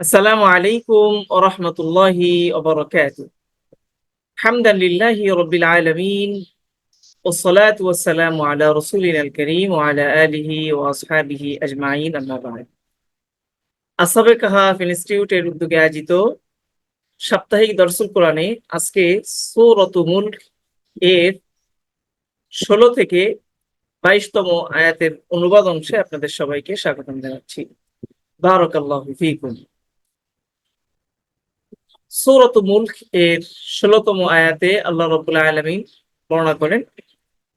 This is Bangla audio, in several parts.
السلام عليكم ورحمة الله وبركاته حمدا لله رب العالمين والصلاة والسلام على رسولنا الكريم وعلى آله وأصحابه أجمعين أما بعد আসাবে কাহাফ ইনস্টিটিউটের উদ্যোগে আয়োজিত সাপ্তাহিক দর্শন কোরআনে আজকে সূরাত মুলক এর ষোলো থেকে বাইশতম আয়াতের অনুবাদ অংশে আপনাদের সবাইকে স্বাগতম জানাচ্ছি বারাকাল্লাহু ফিকুম সূরাত মুলক এর ষোলতম আয়াতে আল্লাহ রাব্বুল আলামিন বর্ণনা করেন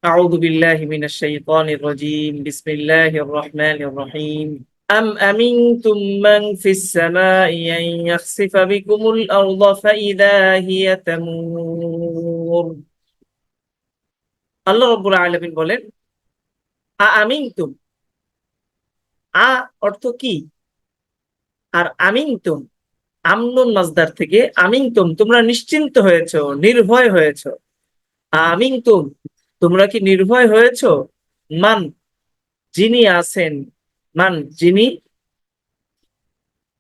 আউযু বিল্লাহি মিনাশ শাইতানির রাজীম বিসমিল্লাহির রহমানির রহিম أم أمنتم من في السماء أن يخسف بكم الأرض فإذا هي تمور আল্লাহ রব্বুল আলামিন বলেন আ আমিনতুম আ অর্থ কি আর আমিনতুম আমনুন মাজদার থেকে আমিনতুম তোমরা নিশ্চিন্ত হয়েছো, নির্ভয় হয়েছো। আমিনতুম তোমরা কি নির্ভয় হয়েছো? মান, যিনি আছেন, মান যিনি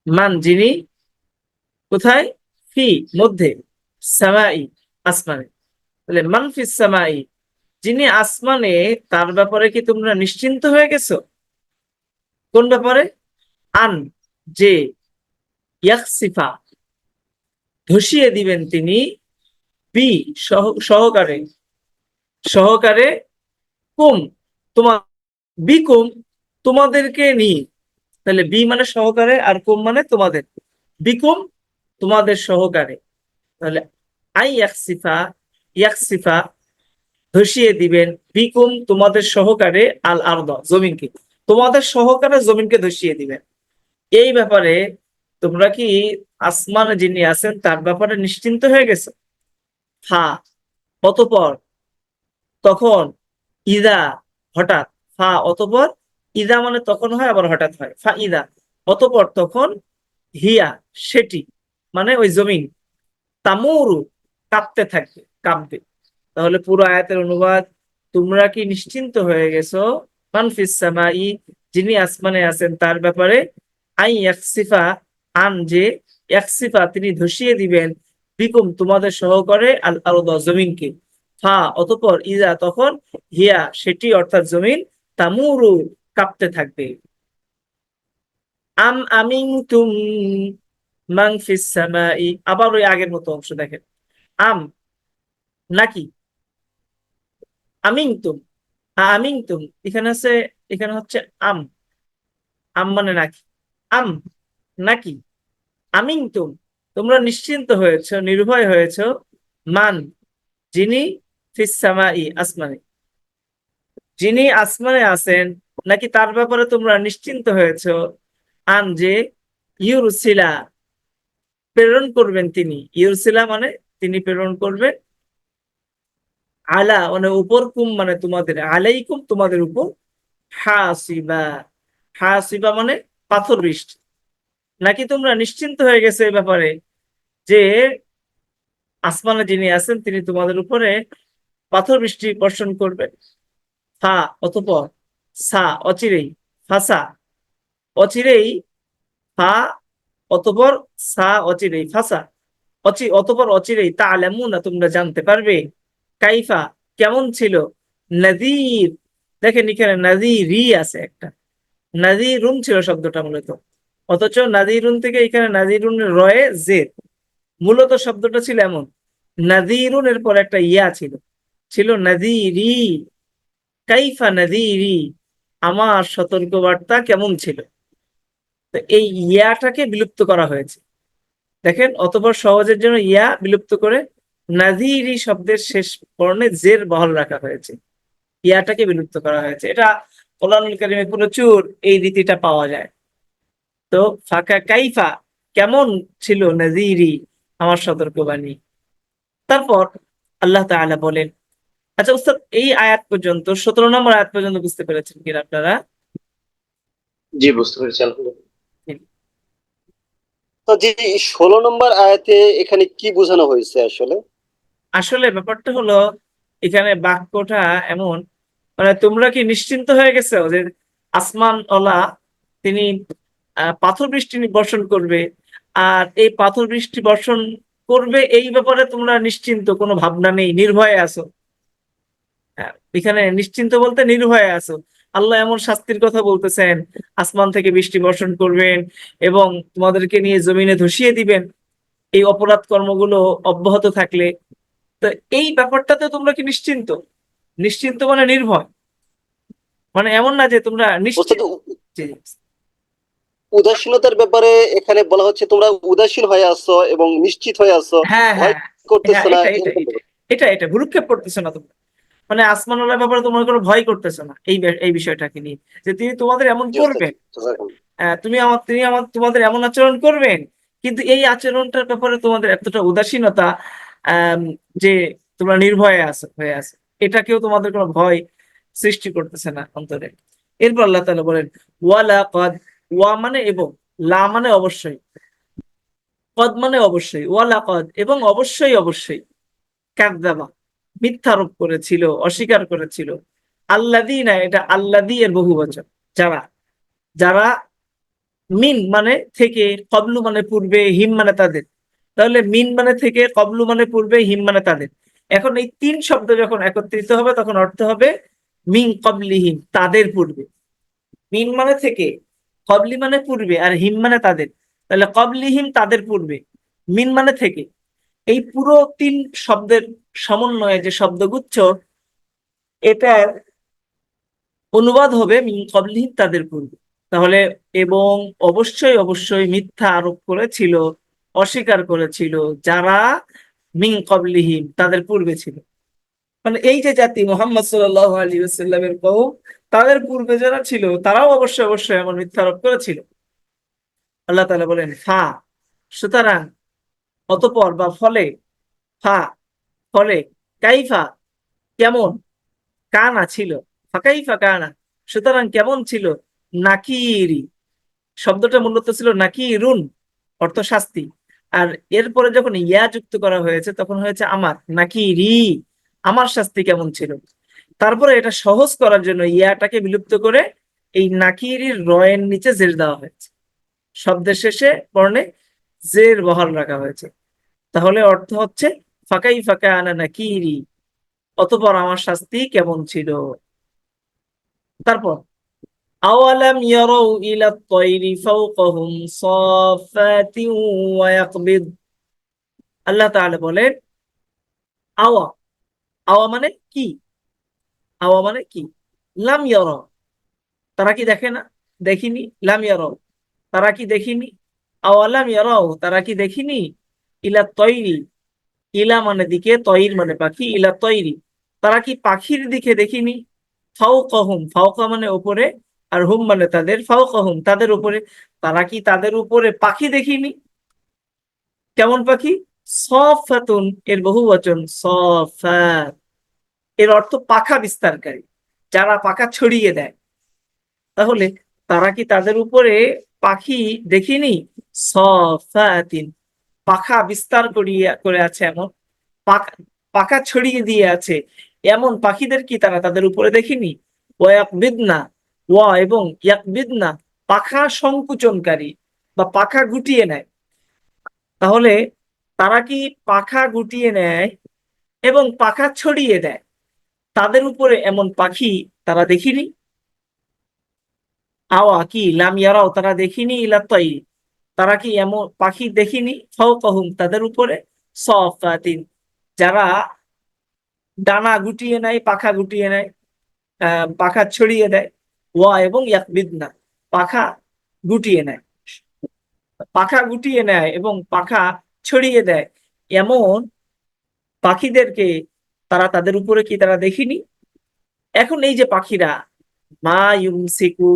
মান যিনি, কোথায়? ফি, মধ্যে, সামাই, আসমানে। তাহলে মান ফি সামাই, যিনি আসমানে, তার ব্যাপারে কি তোমরা নিশ্চিন্ত হয়ে গেছো? কোন ব্যাপারে? আন, যে ইয়াকসিফা। ধসিয়ে দিবেন তিনি বি সহ- সহকারে। সহকারে কুম তোমার বি কুম, তোমাদেরকে নিয়ে তাহলে বি মানে সহকারে আর কুম মানে তোমাদের। বিকুম তোমাদের সহকারে। তাহলে আই ইয়াকসিফা ইয়াকসিফা, ধসিয়ে দিবেন। বিকুম তোমাদের সহকারে আল আরদ, জমিনকে। তোমাদের সহকারে জমিনকে ধসিয়ে দিবেন। এই ব্যাপারে তোমরা কি আসমানে যিনি আছেন, তার ব্যাপারে নিশ্চিন্ত হয়ে গেছো? হা, অতপর তখন ইদা হঠাৎ ফা অতপর ইদা মানে তখন হয়, আবার হঠাৎ হয়। ফা ইদা, অতপর তখন হিয়া, সেটি মানে ওই জমিন, তামুরু কাঁপতে থাকবে, কাঁপবে। তাহলে পুরো আয়াতের অনুবাদ, তোমরা কি নিশ্চিন্ত হয়ে গেছো? মানফিস যিনি আসমানে আছেন, তার ব্যাপারে আই ইয়াকসিফা আন যে ইয়াকসিফা তিনি ধসিয়ে দিবেন, বিকুম তোমাদের সহকারে আল আরদ জমিনকে। ফা, অতপর ইজা তখন হিয়া, সেটি অর্থাৎ জমিন তামুরু কাঁপতে থাকবে। আম আমিনতুম মান ফিস সামাই, আবার ওই আগের মতো অংশ দেখেন। আম নাকি? আমিনতুম আমিনতুম, এখানে আছে, এখানে হচ্ছে আম। আম মানে নাকি? আম। নাকি? আমিনতুম তোমরা নিশ্চিন্ত হয়েছ, নির্ভয় হয়েছ, মান, যিনি সামাই আসমানে। যিনি আসমানে আছেন, নাকি তার ব্যাপারে তোমরা নিশ্চিন্ত হয়েছ? আন যে, ইউরসিলা, প্রেরণ করবেন তিনি। ইউরসিলা মানে তিনি প্রেরণ করবেন আলা মানে উপর কুম মানে তোমাদের। আলাইকুম তোমাদের উপর হাসিবা। হাসিবা মানে পাথর বৃষ্টি নাকি তোমরা নিশ্চিন্ত হয়ে গেছে এই ব্যাপারে যে আসমানে যিনি আছেন, তিনি তোমাদের উপরে পাথর বৃষ্টি বর্ষণ করবেন। ফা অতপর, সা অচিরেই ফাসা অচিরেই, ফা অতপর, সা অচিরেই ফাসা অচি, অতপর অচিরেই তা আলামুনা তোমরা জানতে পারবে কাইফা কেমন ছিল। নাদির দেখেন এখানে নাদিরি আছে একটা। নাদিরুন ছিল শব্দটা মূলত। অথচ নাদিরুন থেকে এখানে নাজিরুন রয়ে জের মূলত শব্দটা ছিল এমন, নাদিরুন এর পর একটা ইয়া ছিল ছিল নাদিরি, কাইফা নাদিরি, আমার সতর্কবার্তা কেমন ছিল? তো এই ইয়াটাকে বিলুপ্ত করা হয়েছে। দেখেন, অতপর সহজের জন্য ইয়া বিলুপ্ত করে নাজিরি শব্দের শেষ বর্ণে জের বহাল রাখা হয়েছে। ইয়াটাকে বিলুপ্ত করা হয়েছে। এটা কোরআনুল কারিমে প্রচুর এই রীতিটা পাওয়া যায়। তো ফাঁকা কাইফা কেমন ছিল নাজিরি আমার সতর্কবাণী? তারপর আল্লাহ তাআলা বলেন আচ্ছা উস্তাদ এই আয়াত পর্যন্ত সতেরো নম্বর আয়াত পর্যন্ত বুঝতে পেরেছেন কিনা আপনারা? জি বুঝতে পেরেছি তো জি ষোলো নম্বর আয়াতে এখানে কি বোঝানো হয়েছে আসলে? আসলে ব্যাপারটা হলো এখানে বাক্যটা এমন মানে তোমরা কি নিশ্চিন্ত হয়ে গেছো যে আসমান ওলা তিনি পাথর বৃষ্টি বর্ষণ করবে। আর এই পাথর বৃষ্টি বর্ষণ করবে এই ব্যাপারে তোমরা নিশ্চিন্ত কোনো ভাবনা নেই নির্ভয়ে আছো। হ্যাঁ, এখানে নিশ্চিন্ত বলতে নির্ভয়ে আছো। আল্লাহ এমন শাস্তির কথা বলতেছেন আসমান থেকে বৃষ্টি বর্ষণ করবেন এবং তোমাদেরকে নিয়ে জমিনে ধসিয়ে দিবেন। এই অপরাধ কর্মগুলো অব্যাহত থাকলে। তো এই ব্যাপারটাতে তোমরা কি নিশ্চিন্ত? নিশ্চিন্ত মানে নির্ভয়। মানে এমন না যে তোমরা নিশ্চিত উদাসীনতার ব্যাপারে এখানে বলা হচ্ছে তোমরা উদাসীন হয়ে আসছো এবং নিশ্চিত হয়ে আসছো হ্যাঁ হ্যাঁ। করতেছো না হ্যাঁ, এটা, এটা, ভুরুক্ষেপ করতেছো না তোমরা। মানে আসমানুল্লাহ ব্যাপারে তোমরা কোনো ভয় করতেছো না এই এই বিষয়টাকে নিয়ে। যে তিনি তোমাদের এমন করবেন। তুমি আমার তিনি আমার তোমাদের এমন আচরণ করবেন কিন্তু এই আচরণটার ব্যাপারে তোমাদের এতটা উদাসীনতা যে তোমরা নির্ভয়ে আছো হয়ে আছো। এটা কেউ তোমাদের কোনো ভয় সৃষ্টি করতেছে না অন্তরে। এরপর আল্লাহ তাআলা বলেন ওয়ালা কদ ওয়া মানে এবং, লা মানে অবশ্যই, কদ মানে অবশ্যই ওয়ালা কদ, এবং অবশ্যই অবশ্যই, কাযযাবা মিথ্যারোপ করেছিল, অস্বীকার করেছিল। আল্লাযীনা, এটা আল্লাযী এর বহুবচন, যারা যারা মিন মানে থেকে, কবলু মানে পূর্বে, হিম মানে তাদের। তাহলে মিন মানে থেকে, কবলু মানে পূর্বে, হিম মানে তাদের। এখন এই তিন শব্দ যখন একত্রিত হবে, তখন অর্থ হবে মিন কবলিহিম, তাদের পূর্বে। মিন মানে থেকে কবলি মানে পূর্বে আর হিম মানে তাদের। তাহলে কবলিহিম তাদের পূর্বে। মিন মানে থেকে। এই পুরো তিন শব্দের সমন্বয়ে যে শব্দগুচ্ছ, এটার অনুবাদ হবে মিন কবলিহিম তাদের পূর্বে। তাহলে এবং অবশ্যই অবশ্যই মিথ্যা আরোপ করেছিল, অস্বীকার করেছিল যারা মিন কবলিহিম তাদের পূর্বে ছিল। মানে এই যে জাতি, মোহাম্মদ সাল্লাহ আলী সাল্লামের কৌম তাদের পূর্বে যারা ছিল, তারাও অবশ্যই অবশ্যই এমন মিথ্যা আরোপ করেছিল। আল্লাহ তাআলা বলেন, ফা, সুতরাং অতপর বা ফলে, ফা, ফলে কাইফা কেমন কানা ছিল? ফাকাইফা কানা, সুতরাং কেমন ছিল? নাকিরি, শব্দটা মূলত ছিল নাকিরুন, অর্থ শাস্তি। আর এরপরে যখন ইয়া যুক্ত করা হয়েছে, তখন হয়েছে আমার নাকি নাকিরি, আমার শাস্তি কেমন ছিল? তারপরে এটা সহজ করার জন্য ইয়াটাকে বিলুপ্ত করে এই নাকিরির রয়ের নিচে জের দেওয়া হয়েছে। শব্দের শেষে বর্ণে জের বহাল রাখা হয়েছে। তাহলে অর্থ হচ্ছে, ফাঁকাই ফাঁকা আনা নাকিরি, অতপর আমার শাস্তি কেমন ছিল? তারপর, আওয়ালাম ইয়ারাউ ইলা তয়রি ফাওকাহুম সাফাতিন ওয়া ইয়াকবিদ। আল্লাহ তাআলা বলেন, আওয়া আওয়া মানে কি? আওয়া মানে কি? লাম তারা কি দেখে না? দেখিনি? লাম তারা কি দেখিনি? আওয়ালাম ইয়ারাও তারা কি দেখিনি? ইলা তৈরি। ইলা মানে দিকে তৈর মানে পাখি। ইলা তৈরি। তারা কি পাখির দিকে দেখিনি? ফাওকাহুম। ফাওকা মানে উপরে আর হুম মানে তাদের। ফাওকাহুম। তাদের উপরে। তারা কি তাদের উপরে পাখি দেখিনি? কেমন পাখি? সফাতুন। এর বহু বচন সফাত। এর অর্থ পাখা বিস্তারকারী। যারা পাখা ছড়িয়ে দেয়। তাহলে তারা কি তাদের উপরে পাখি দেখিনি? সফাতিন। পাখা বিস্তার করিয়া, করে আছে এমন। পাখা পাখা ছড়িয়ে দিয়ে আছে। এমন পাখিদের কি তারা তাদের উপরে দেখিনি? ও ওয়াকবিদনা। ওয়া এবং ইয়াকবিদনা পাখা সংকুচনকারী বা পাখা গুটিয়ে নেয়। তাহলে তারা কি পাখা গুটিয়ে নেয় এবং পাখা ছড়িয়ে দেয়? তাদের উপরে এমন পাখি তারা দেখিনি? আওয়া কি লাম ইয়ারাও তারা দেখিনি? ইলা তৈরি কি এমন পাখি দেখিনি? ফাওকাহুম, তাদের উপরে সফাতিন, যারা ডানা গুটিয়ে নেয়, পাখা গুটিয়ে নেয় পাখা ছড়িয়ে দেয়। ওয়া এবং ইয়াকবিদনা, পাখা গুটিয়ে নেয়। পাখা গুটিয়ে নেয় এবং পাখা ছড়িয়ে দেয়। এমন পাখিদেরকে তারা তাদের উপরে কি তারা দেখিনি? এখন এই যে পাখিরা, মা ইউমসিকু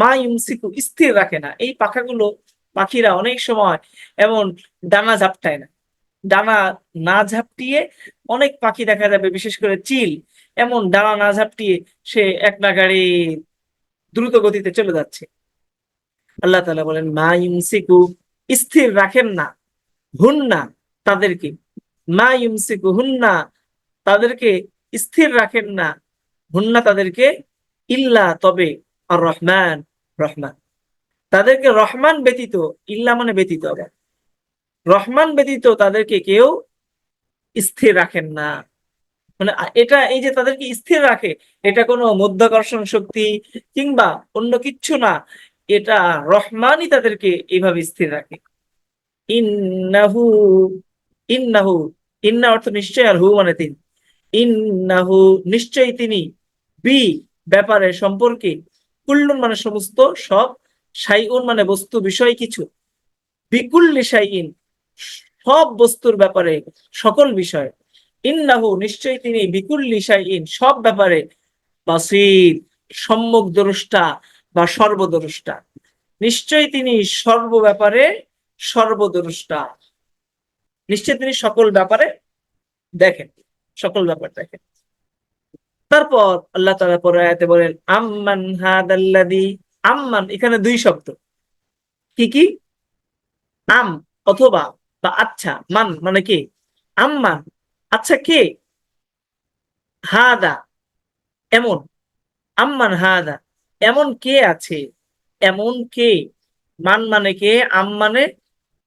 মা ইউমসিকু স্থির রাখে না। এই পাখাগুলো পাখিরা অনেক সময় এমন ডানা ঝাপটায় না। ডানা না ঝাপটিয়ে অনেক পাখি দেখা যাবে, বিশেষ করে চিল। এমন ডানা না ঝাপটিয়ে সে এক নাগাড়ে দ্রুত গতিতে চলে যাচ্ছে। আল্লাহ তালা বলেন, মা ইউমসিকু স্থির রাখেন না হুন না তাদেরকে। মা ইউমসিকু হুন্না তাদেরকে স্থির রাখেন না। হুন্না তাদেরকে ইল্লা তবে আর রহমান। রহমান তাদেরকে রহমান ব্যতীত, ইল্লা মানে ব্যতীত। আবার রহমান ব্যতীত তাদেরকে কেউ স্থির রাখেন না। মানে এটা এই যে তাদেরকে স্থির রাখে, এটা কোনো মধ্যাকর্ষণ শক্তি কিংবা অন্য কিচ্ছু না। এটা রহমানই তাদেরকে এইভাবে স্থির রাখে। ইন্নাহু ইন্নাহু, ইন্না অর্থ নিশ্চয় আর হু মানে তিনি। ইন্নাহু, নিশ্চয়ই তিনি বি ব্যাপারে সম্পর্কে কুল্লুন মানে সমস্ত সব সাইউন মানে বস্তু, বিষয় কিছু। বিকুল্লি সাইইন সব বস্তুর ব্যাপারে সকল বিষয়। ইন্নাহু, নিশ্চয়ই তিনি বিকুল্লি সাইইন সব ব্যাপারে বাসির, সম্মুখ দ্রষ্টা বা সর্বদ্রষ্টা। নিশ্চয়ই তিনি সর্ব ব্যাপারে সর্বদ্রষ্টা। নিশ্চয় তিনি সকল ব্যাপারে দেখেন। সকল ব্যাপার দেখেন তারপর আল্লাহ তাআলা পরে আয়াতে বলেন, আম্মান হাদাল্লাদি আম্মান, এখানে দুই শব্দ। কি কি? আম অথবা বা আচ্ছা মান মানে কি? আম্মান আচ্ছা কে? হাদা, এমন। আম্মান হাদা, এমন কে আছে? এমন কে? মান মানে কে? আম মানে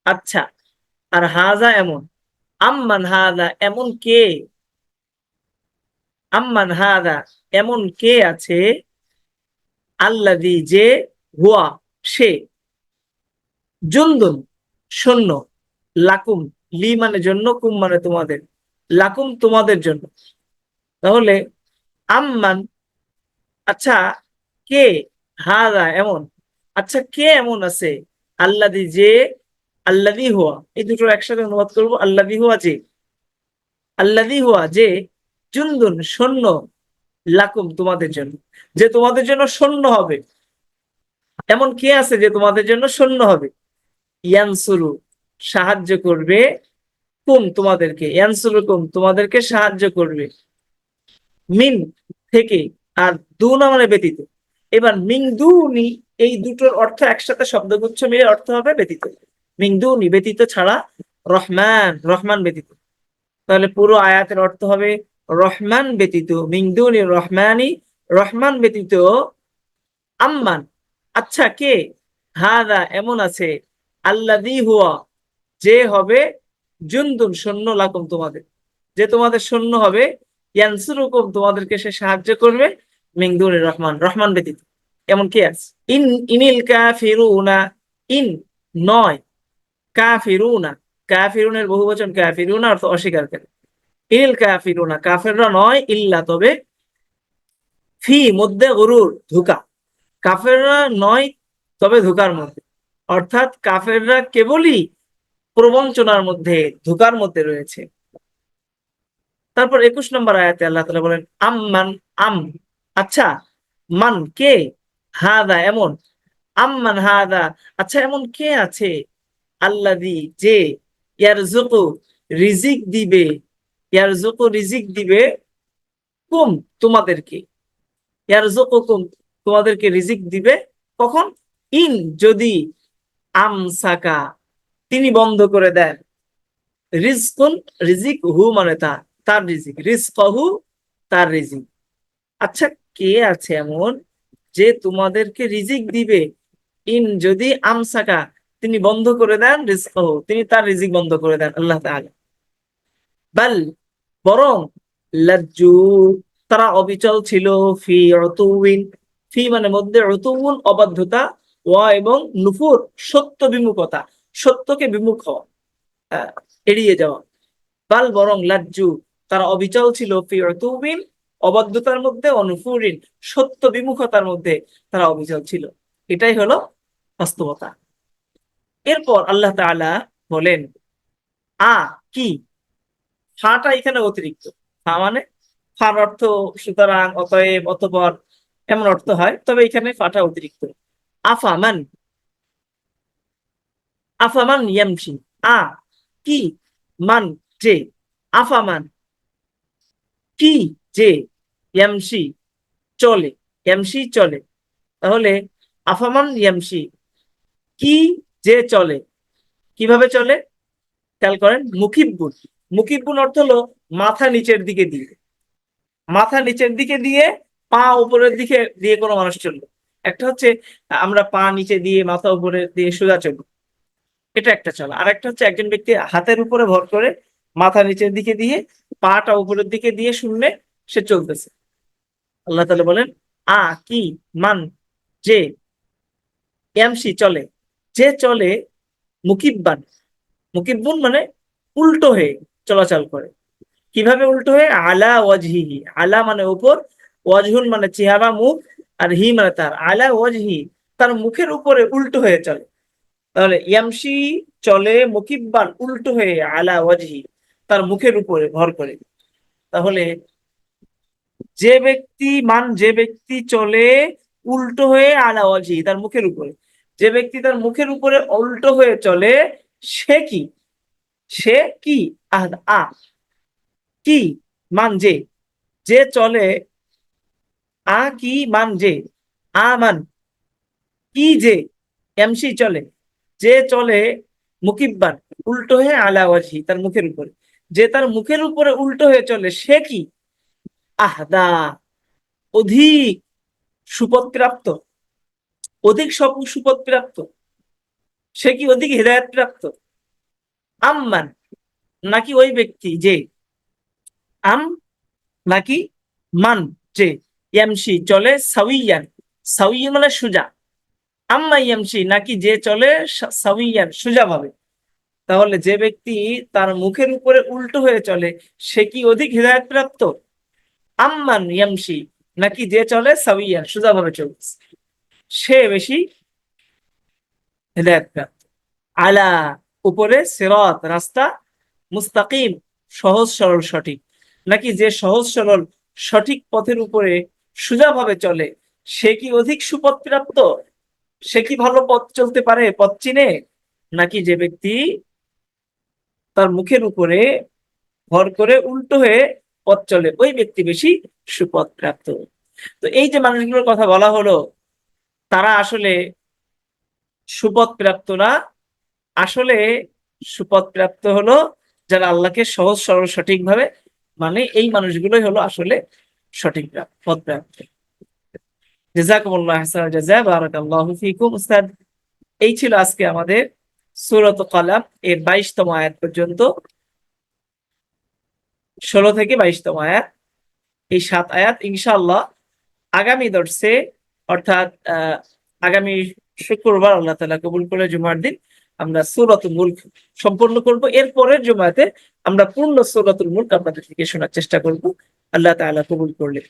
আচ্ছা। আর হাজা এমন। আম্মান হাদা, এমন কে? আম্মান হাদা, এমন কে আছে? আল্লাদি যে হুয়া, সে। জুন্দুন, শূন্য। লাকুম লি মানে জন্য, কুম মানে তোমাদের। লাকুম তোমাদের জন্য। তাহলে আম্মান আচ্ছা কে? হাদা, এমন। আচ্ছা কে এমন আছে? আল্লাদি যে আল্লাদি হুয়া। এই দুটোর একসাথে অনুবাদ করব। আল্লাদি হুয়া যে আল্লাদি হুয়া যে জুন্দুন সৈন্য লাকুম তোমাদের জন্য, যে তোমাদের জন্য সৈন্য হবে। এমন কে আছে যে তোমাদের জন্য সৈন্য হবে? ইয়ানসুরু, সাহায্য করবে কুম তোমাদেরকে ইয়ানসুরু কুম তোমাদেরকে সাহায্য করবে। মিন থেকে আর দুনা মানে ব্যতীত। এবার মিং দুনি এই দুটোর অর্থ একসাথে শব্দগুচ্ছ মিলে অর্থ হবে ব্যতীত। মিং দুনি ব্যতীত ছাড়া রহমান রহমান ব্যতীত। তাহলে পুরো আয়াতের অর্থ হবে রহমান ব্যতীত মিং দুনি রহমানি, রহমান ব্যতীত আম্মান। আচ্ছা কে? হাদা, এমন আছে আল্লাদি হুয়া, যে হবে জুন্দুন, সৈন্য লাকুম তোমাদের। যে তোমাদের সৈন্য হবে, ইয়ানসুরুকুম, তোমাদেরকে সে সাহায্য করবে মিংদুর রহমান রহমান ব্যতীত। এমন কে আছে? ইন, ইনিল কাফিরুনা, ইন, নয়, কাফিরুনা। কাফিরুনের বহুবচন কাফিরুনা অর্থ অস্বীকারী ইনিল কাফিরুনা, কাফেররা নয়, ইল্লা, তবে ফি মধ্যে গরুর ধোকা। কাফেররা নয়, তবে ধোকার মধ্যে। অর্থাৎ কাফেররা কেবলই প্রবঞ্চনার মধ্যে, ধোকার মধ্যে রয়েছে। তারপর একুশ নম্বর আয়াতে আল্লাহ তাআলা বলেন, আম্মান, আম। আচ্ছা মান কে? হাদা এমন। আম আম্মান হাদা। আচ্ছা এমন কে আছে? আল্লাদি যে ইয়ারজুকু রিজিক দিবে ইয়ারজুকু রিজিক দিবে কুম তোমাদেরকে। ইয়ারজুকুকুম তোমাদেরকে রিজিক দিবে কখন? ইন যদি আমসাকা, তিনি বন্ধ করে দেন। রিজকুন, রিজিক হু মানে তার তার রিজিক। রিজকহু, তার রিজিক। আচ্ছা কে আছে এমন যে তোমাদেরকে রিজিক দিবে? ইন যদি আমসাকা, তিনি বন্ধ করে দেন, রিজকহু, তিনি তার রিজিক বন্ধ করে দেন, আল্লাহ তাআলা। বাল, বরং লাজ্জু, তারা অবিচল ছিল, ফি উতুউইন, ফি মানে মধ্যে উতুউন, অবাধ্যতা, ওয়া এবং নুফুর, সত্য বিমুখতা, সত্যকে বিমুখ হওয়া এড়িয়ে যাওয়া। বাল, বরং লাজ্জু, তারা অবিচল ছিল, ফি উতুউইন, অবাধ্যতার মধ্যে অনুফুরিন সত্য বিমুখতার মধ্যে তারা অবিচল ছিল। এটাই হলো বাস্তবতা। এরপর আল্লাহ তাআলা বলেন, আ, কি? ফাটা এখানে অতিরিক্ত। ফা মানে ফার অর্থ সুতরাং, অতএব, অতপর এমন অর্থ হয়, তবে এখানে ফাটা অতিরিক্ত। আফামান আফামান ইয়ামশি। আ, কি, মান, যে। আফামান, কি, যে। ইয়ামশি, চলে। ইয়ামশি, চলে। তাহলে আফামান ইয়ামশি, কি, যে, চলে। কীভাবে চলে? খেয়াল করেন মুখিবুন অর্থ হলো মাথা নিচের দিকে দিয়ে। মাথা নিচের দিকে দিয়ে পা উপরের দিকে দিয়ে কোনো মানুষ চলল একটা হচ্ছে আমরা পা নিচে দিয়ে মাথা উপরে দিয়ে সোজা চলবো। এটা একটা চলা। আর একটা হচ্ছে একজন ব্যক্তি হাতের উপরে ভর করে মাথা নিচের দিকে দিয়ে পাটা উপরের দিকে দিয়ে শুনলে সে চলতেছে। আল্লাহ তাআলা বলেন, আ, কি, মান, যে এমসি চলে। যে চলে মুকিব্বান। মুকিব্বুন মানে উল্টো হয়ে চলাচল করে। কীভাবে উল্টো হয়ে? আলা ওয়াজহিহি। আলা মানে উপর, ওয়াজহুন মানে চেহারা, মুখ, আর হি মানে তার। আলা ওয়াজহি, তার মুখের উপরে উল্টো হয়ে চলে। তাহলে ইয়ামশি চলে মুকিব্বান উল্টো হয়ে আলা ওয়াজহি, তার মুখের উপরে ভর করে। তাহলে যে ব্যক্তি মান, যে ব্যক্তি চলে উল্টো হয়ে আলা ওয়াজহি, তার মুখের উপরে। যে ব্যক্তি তার মুখের উপরে উল্টো হয়ে চলে, সে কি? সে কি? আহ আ। কি মান যে? যে চলে, আ কি মান যে? আ মান। কি যে? এমসি চলে। যে চলে মুকিব্বান উল্টো হয়ে আলা ওয়াজহি, তার মুখের উপরে। যে তার মুখের উপরে উল্টো হয়ে চলে, সে কি? আহদা। অধিক সুপদ প্রাপ্ত অধিক সপ সুপদ প্রাপ্ত সে কি অধিক হৃদায়ত প্রাপ্ত আম্মান। নাকি ওই ব্যক্তি? যে, আম নাকি মান? যে, ইয়ামশি চলে সাউইয়ান। সাউইয়ান মানে সুজা। আম্মা ইয়ামশি নাকি যে চলে সাউইয়ান, সুজা ভাবে। তাহলে যে ব্যক্তি তার মুখের উপরে উল্টো হয়ে চলে, সে কি অধিক হৃদায়ত প্রাপ্ত আম্মান ইয়ামশি নাকি যে চলে সাউইয়ান, সুজা ভাবে চলছে। সে বেশি হৃদায়ত প্রাপ্ত আলা, উপরে সিরাত, রাস্তা মুস্তাকিম, সহজ, সরল, সঠিক। নাকি যে সহজ, সরল, সঠিক পথের উপরে সোজাভাবে চলে, সে কি অধিক সুপথ প্রাপ্ত সে কি ভালো পথ চলতে পারে, পথ চিনে? নাকি যে ব্যক্তি তার মুখের উপরে ভর করে উল্টো হয়ে পথ চলে, ওই ব্যক্তি বেশি সুপথ প্রাপ্ত তো এই যে মানুষগুলোর কথা বলা হলো, তারা আসলে সুপথ প্রাপ্ত না। আসলে সুপথ প্রাপ্ত হলো যারা আল্লাহকে সহজ, সরল, সঠিকভাবে মানে এই মানুষগুলোই হলো আসলে সঠিক পথ এই ছিল আজকে আমাদের সূরাত কলাম। এর 22 তম আয়াত পর্যন্ত 16 থেকে 22 তম আয়াত, এই সাত আয়াত ইনশাআল্লাহ আগামী দর্শে, অর্থাৎ আগামী শুক্রবার আল্লাহ তাআলা কবুল করে জুমার দিন আমরা সৌরাতুল মুল্ক সম্পন্ন করব। এর পরের জমাতে আমরা পূর্ণ সৌরাতুল মুল্ক আপনাদের থেকে শোনার চেষ্টা করব। আল্লাহ তালা কবুল করলে।